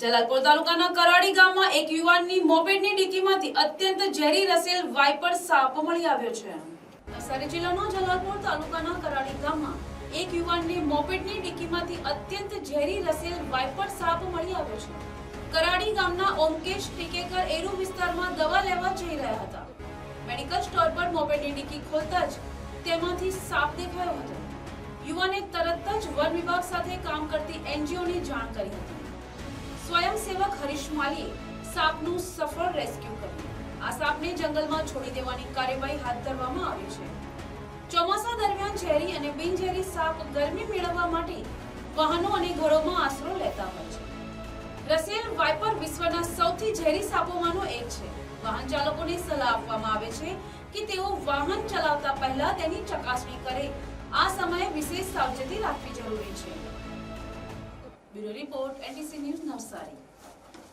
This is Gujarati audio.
જલાલપુર તાલુકાના કરાડી ગામમાં એક યુવાનની મોપેડની ડીકીમાંથી અત્યંત ઝેરી રસેલ વાઇપર સાપ મળી આવ્યો છે. નવસારી જિલ્લાના જલાલપુર તાલુકાના કરાડી ગામમાં એક યુવાનની મોપેડની ડીકીમાંથી અત્યંત ઝેરી રસેલ વાઇપર સાપ મળી આવ્યો છે. કરાડી ગામના ઓમકેશ ટીકેકર એરુ વિસ્તારમાં દવા લેવા જઈ રહ્યા હતા. મેડિકલ સ્ટોર પર મોપેડની ડીકી ખોલતા જ તેમાંથી સાપ દેખાયો હતો. યુવાને તરત જ વન વિભાગ સાથે કામ કરતી એનજીઓની જાણ કરી હતી. સ્વયંસેવક હરીશ માલીએ સાપનું સફળ રેસ્ક્યુ કર્યું. આ સાપને જંગલમાં છોડી દેવાની કાર્યવાહી હાથ ધરવામાં આવી છે. ચોમાસા દરમિયાન ઝેરી અને બિનઝેરી સાપ ગરમી મેળવવા માટે વાહનો અને ઘરોમાં આશરો લેતા હોય છે. રસેલ વાઇપર વિશ્વના સૌથી ઝેરી સાપોમાંનો એક છે. વાહન ચાલકોને સલાહ આપવામાં આવે છે કે તેઓ વાહન ચલાવતા પહેલા તેની ચકાસણી કરે. આ સમયે વિશેષ સાવચેતી રાખવી જરૂરી છે. Bureau report, NTC news.